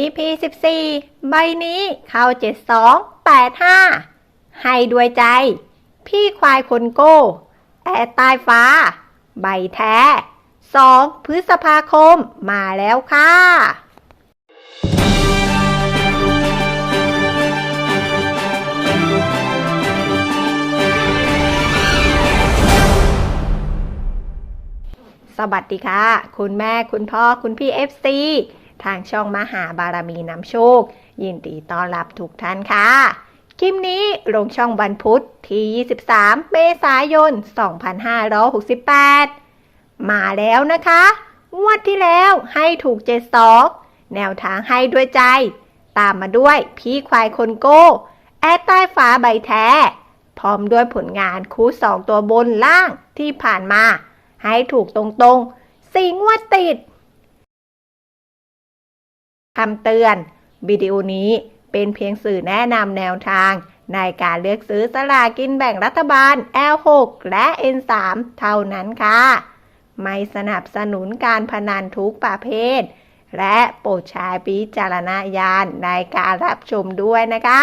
EP 14 ใบนี้เข้า 7285 ให้ด้วยใจ พี่ควายคนโก้แอดใต้ฟ้า ใบแท้ 2 พฤษภาคมมาแล้วค่ะสวัสดีค่ะ คุณแม่คุณพ่อคุณพี่ FC ทางช่องมหาบารมีนำโชค ยินดีต้อนรับทุกท่านค่ะ คลิปนี้ลงช่องวันพุธที่ 23 เมษายน 2568 มาแล้วนะคะงวดที่แล้วให้ถูก 72 แนวทางให้ด้วยใจ ตามมาด้วยพี่ควายคนโก้ แอดใต้ฟ้าใบแท้ พร้อมด้วยผลงานคู่สองตัวบนล่างที่ผ่านมา ให้ถูกตรงๆ สี่งวดติด คำเตือน วิดีโอนี้เป็นเพียงสื่อแนะนำแนวทาง ในการเลือกซื้อสลากินแบ่งรัฐบาล L6 และ N3 เท่านั้นค่ะ ไม่สนับสนุนการพนันทุกประเภท และโปรดใช้วิจารณญาณในการรับชมด้วยนะคะ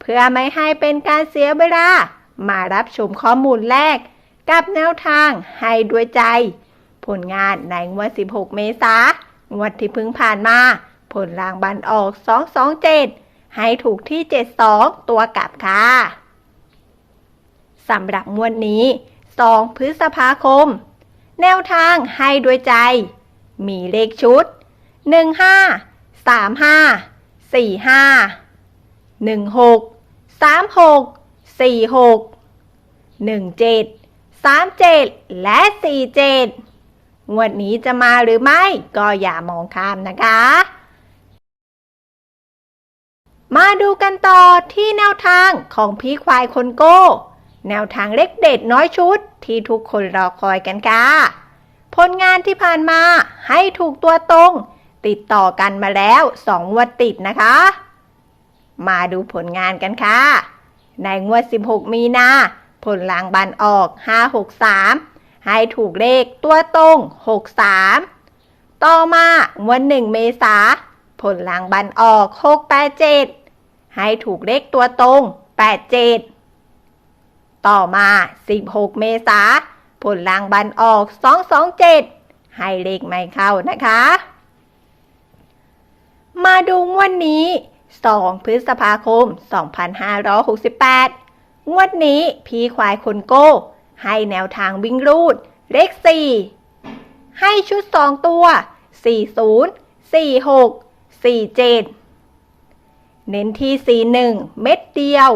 เพื่อไม่ให้เป็นการเสียเวลา มารับชมข้อมูลแรก กับแนวทางให้ด้วยใจ ผลงานในงวด16 เมษายน งวดที่เพิ่งผ่านมา ผลรางบัลออก 227 ให้ถูกที่ 72 ตัวกลับค่ะสำหรับงวดนี้ 2 พฤษภาคม แนวทางให้ด้วยใจ มีเลขชุด 15 35 45 16 36 46 17 37 และ 47 งวดนี้จะมาหรือไม่ ก็อย่ามองข้ามนะคะ มาดูกันต่อที่แนวทางของพี่ควายคนโก้ แนวทางเล็กเด็ดน้อยชุดที่ทุกคนรอคอยกันค่ะ ผลงานที่ผ่านมาให้ถูกตัวตรง ติดต่อกันมาแล้ว2งวดติดนะคะ มาดูผลงานกันค่ะ ในงวด 16 มีนาผลรางบัลออก 563 ให้ถูกเลขตัวตรง 63 ต่อมางวด1เมษาผลรางบัลออก 687 ให้ถูกเลขตัวตรง 87 ต่อมา 16 เมษาผลรางบัลออก 227 ให้เลขไม่เข้านะคะ มาดูวดนี้ 2 พฤษภาคม 2568 งวดนี้พี่ควายคนโก้ ให้แนวทางวิ่งรูด เลข 4 ให้ชุด 2 ตัว 40 46 47 เน้นที่ 41 เม็ดเดียว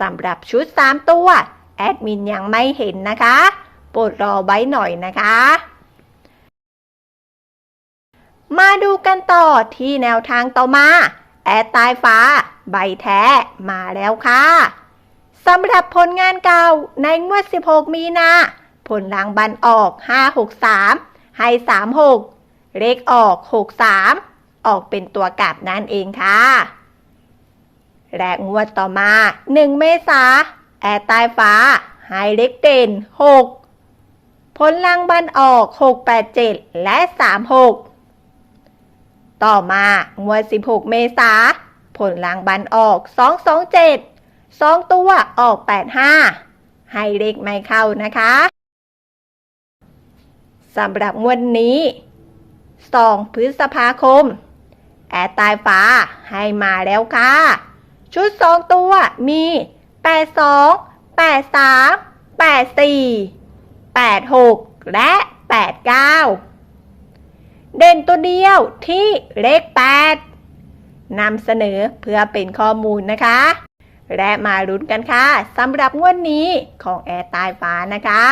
สำหรับชุด 3 ตัว แอดมินยังไม่เห็นนะคะ โปรดรอไว้หน่อยนะคะ มาดูกันต่อที่แนวทางต่อมา แอดตายฟ้า ใบแท้มาแล้วค่ะ สำหรับผลงานเก่าในงวด 16 มีนา ผลรางบัลออก 563 ให้ 36 เลขออก 63 ออกเป็นตัวกลับนั่นเองค่ะ และงวดต่อมา 1 เมษา แอดตายฟ้า ให้เลขเด่น 6 ผลรางบัลออก 687 และ 36 ต่อมางวด 16 เมษา ผลรางบัลออก 227 2ตัวออก 85 ให้เลขไม่เข้านะคะสำหรับงวดนี้ 2 พฤษภาคม แอดตายฟ้าให้มาแล้วค่ะ ชุด 2 ตัวมี 82 83 84 86 และ 89 เด่นตัวเดียวที่เลข 8นำเสนอเพื่อเป็นข้อมูลนะคะ และมาลุ้นกันค่ะสำหรับงวดนี้ของแอร์ตายฟ้านะคะ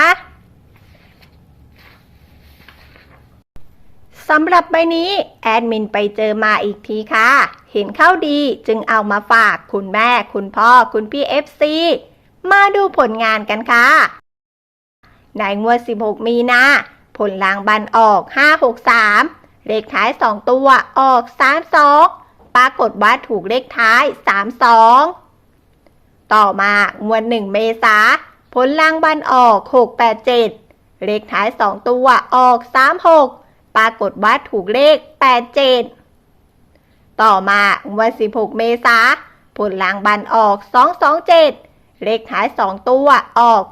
สำหรับใบนี้แอดมินไปเจอมาอีกทีค่ะ เห็นเข้าดีจึงเอามาฝากคุณแม่ คุณพ่อ คุณพี่ FC มาดูผลงานกันค่ะ ในงวด 16 มีนาผลรางบัลออก 563 เลขท้าย 2 ตัวออก 32 ปรากฏว่าถูกเลขท้าย 32 ต่อมางวด1เมษาผลรางบัลออก 687 เลขท้าย 2 ตัวออก 36 ปรากฏว่าถูกเลข 87 ต่อมาวัน16 เมษาผลรางบัลออก 227 เลขท้าย 2 ตัวออก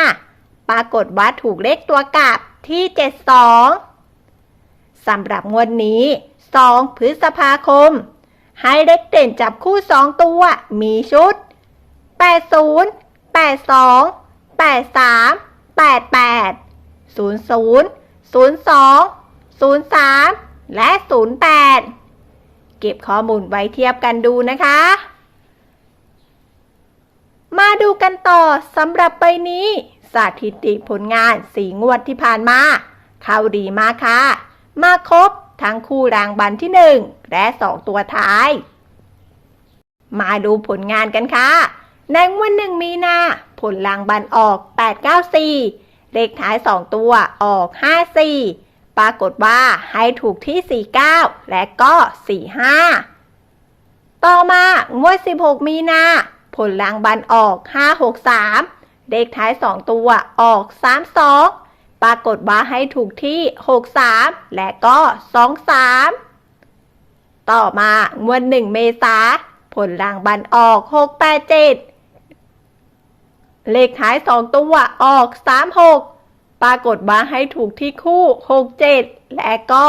85 ปรากฏว่าถูกเลขตัวกลับที่ 72 สำหรับงวดนี้ 2 พฤษภาคม ให้เลขเด่นจับคู่ 2 ตัวมีชุด 80 82 83 88 00 02 03 และ 08 เก็บข้อมูลไว้เทียบกันดูนะคะ มาดูกันต่อสำหรับใบนี้สถิติผลงานสีงวดที่ผ่านมา เข้าดีมากค่ะ มาครบทั้งคู่รางบัลที่ 1 และ 2 ตัวท้าย มาดูผลงานกันค่ะ ในวันหนึ่งมีนา ผลรางบัลออก 894 เลขท้าย 2 ตัวออก 54 ปรากฏว่าให้ถูกที่ 49 และก็ 45 ต่อมางวด 16 มีนา ผลรางบัลออก 563 เลขท้าย 2 ตัวออก 32 ปรากฏว่าให้ถูกที่ 63 และก็ 23 ต่อมางวด 1 เมษาผลรางบัลออก 687 เลขท้าย2ตัวออก36ปรากฏว่าให้ถูกที่คู่67และก็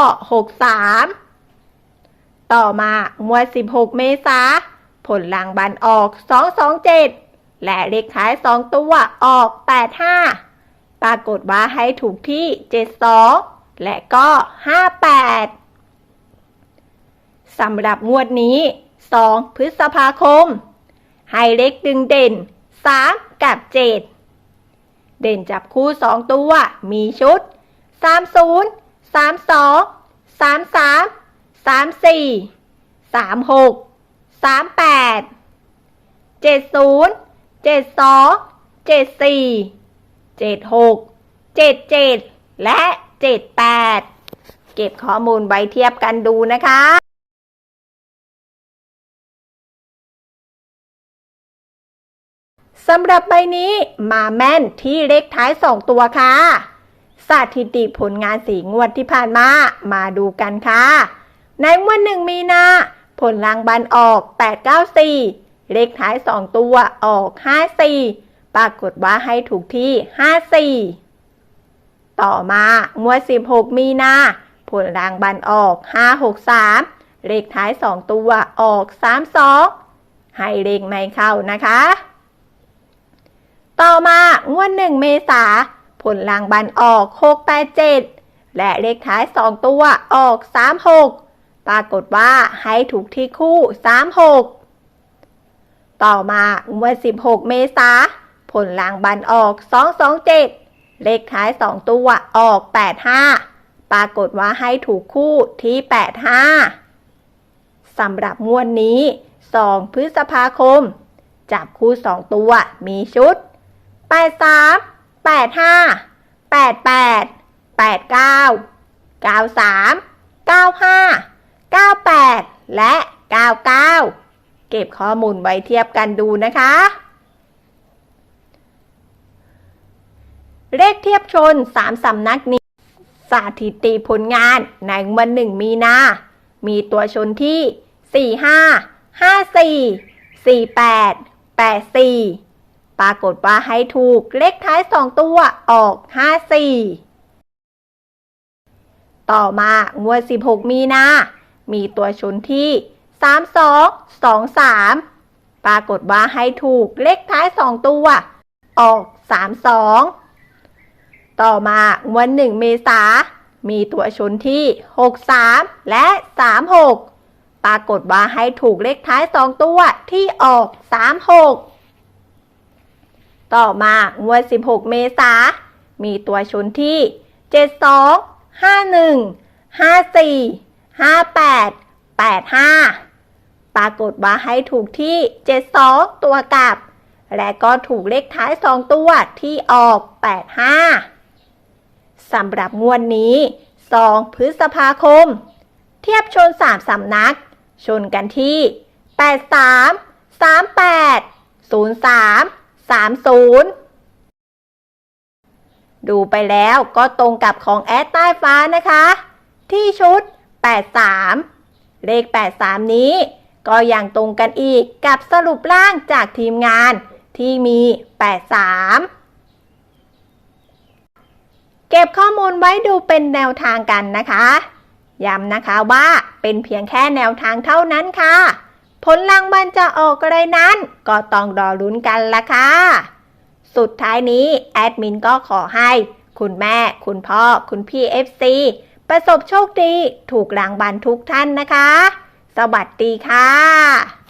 63ต่อมางวด16เมษาผลรางบัลออก227และเลขท้าย2ตัวออก85ปรากฏว่าให้ถูกที่72และก็58สำหรับงวดนี้ 2 พฤษภาคม ให้เลขดึงเด่น 3 กับ 7 เด่นจับคู่ 2 ตัว มีชุด 30 32 33 34 36 38 70 72 74 76 77 และ 78 เก็บข้อมูลไว้เทียบกันดูนะคะ สำหรับใบนี้มาแม่นที่เลขท้าย 2 ตัวค่ะสถิติผลงานสีงวดที่ผ่านมา มาดูกันค่ะ ในงวดหนึ่งมีนา ผลรางบัลออก 894 เลขท้าย 2 ตัวออก 54 ปรากฏว่าให้ถูกที่ 54 ต่อมางวด 16 มีนา ผลรางบัลออก 563 เลขท้าย 2 ตัวออก 32 ให้เลขไม่เข้านะคะ ต่อมางวด1เมษาผลรางบัลออก687และเลขท้าย2ตัวออก36ปรากฏว่าให้ถูกที่คู่36ต่อมางวด16เมษาผลรางบัลออก227เลขท้าย2ตัวออก85ปรากฏว่าให้ถูกคู่ที่85สำหรับงวดนี้ 2 พฤษภาคม จับคู่ 2 ตัวมีชุด แปดสามแปดห้าแปดแปดแปดเก้าเก้าสามเก้าห้าเก้าแปดและเก้าเก้าเก็บข้อมูลไว้เทียบกันดูนะคะ เลขเทียบชนสามสำนักนี้สถิติผลงานในวันหนึ่งมีนา มีตัวชนที่ 4 5 5 4 4 8 8 4 ปรากฏว่าให้ถูกเลขท้าย 2 ตัวออก 54 ต่อมางวด 16 มีนา มีตัวชนที่ 32 23 ปรากฏว่าให้ถูกเลขท้าย 2 ตัว ออก 32 ต่อมางวด 1 เมษา มีตัวชนที่ 63 และ 36 ปรากฏว่าให้ถูกเลขท้าย 2 ตัวที่ออก 36 ต่อมางวด 16 เมษา มีตัวชนที่ 72 51 54 58 85 ปรากฏว่าให้ถูกที่ 72 ตัวกลับ และก็ถูกเลขท้าย 2 ตัวที่ออก 85 สำหรับงวดนี้ 2 พฤษภาคม เทียบชน 3 สำนัก ชนกันที่ 83 38 03 30 ดูไปแล้วก็ตรงกับของแอดใต้ฟ้านะคะ ที่ชุด 83 เลข 83 นี้ ก็ยังตรงกันอีกกับสรุปร่างจากทีมงานที่มี 83เก็บข้อมูลไว้ดูเป็นแนวทางกันนะคะ ย้ำนะคะว่าเป็นเพียงแค่แนวทางเท่านั้นค่ะ ผลรางวัลจะออกอะไรนั้น ก็ต้องรอลุ้นกันละค่ะ สุดท้ายนี้แอดมินก็ขอให้ คุณแม่ คุณพ่อ คุณพี่ FC ประสบโชคดี ถูกรางวัลทุกท่านนะคะ สวัสดีค่ะ